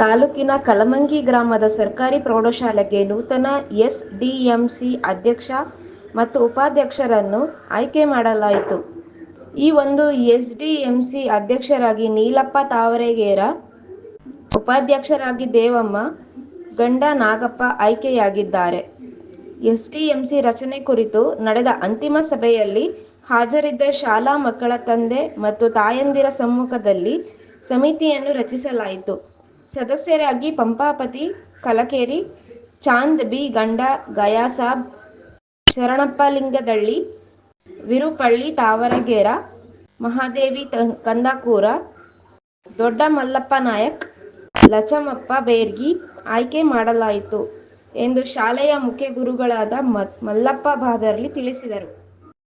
ತಾಲೂಕಿನ ಕಲಮಂಗಿ ಗ್ರಾಮದ ಸರ್ಕಾರಿ ಪ್ರೌಢಶಾಲೆಗೆ ನೂತನ ಎಸ್ಡಿಎಂಸಿ ಅಧ್ಯಕ್ಷ ಮತ್ತು ಉಪಾಧ್ಯಕ್ಷರನ್ನು ಆಯ್ಕೆ ಮಾಡಲಾಯಿತು. ಈ ಒಂದು ಎಸ್ಡಿಎಂಸಿ ಅಧ್ಯಕ್ಷರಾಗಿ ನೀಲಪ್ಪ ತಾವರೆಗೇರ ಉಪಾಧ್ಯಕ್ಷರಾಗಿ ದೇವಮ್ಮ, ಗಂಡ ನಾಗಪ್ಪ ಆಯ್ಕೆಯಾಗಿದ್ದಾರೆ. ಎಸ್ಡಿಎಂಸಿ ರಚನೆ ಕುರಿತು ನಡೆದ ಅಂತಿಮ ಸಭೆಯಲ್ಲಿ ಹಾಜರಿದ್ದ ಶಾಲಾ ಮಕ್ಕಳ ತಂದೆ ಮತ್ತು ತಾಯಂದಿರ ಸಮ್ಮುಖದಲ್ಲಿ ಸಮಿತಿಯನ್ನು ರಚಿಸಲಾಯಿತು. ಸದಸ್ಯರಾಗಿ ಪಂಪಾಪತಿ ಕಲಕೇರಿ, ಚಾಂದ್ ಬಿ ಗಂಡ ಗಯಾಸಾಬ್, ಶರಣಪ್ಪ ಲಿಂಗದಳ್ಳಿ, ವಿರುಪಳ್ಳಿ ತಾವರಗೆರ, ಮಹಾದೇವಿ ಕಂದಾಕೂರ, ದೊಡ್ಡ ಮಲ್ಲಪ್ಪ ನಾಯಕ್, ಲಚಮಪ್ಪ ಬೇರ್ಗಿ ಆಯ್ಕೆ ಮಾಡಲಾಯಿತು ಎಂದು ಶಾಲೆಯ ಮುಖ್ಯ ಗುರುಗಳಾದ ಮಲ್ಲಪ್ಪ ಬಾದರ್ಲಿ ತಿಳಿಸಿದರು.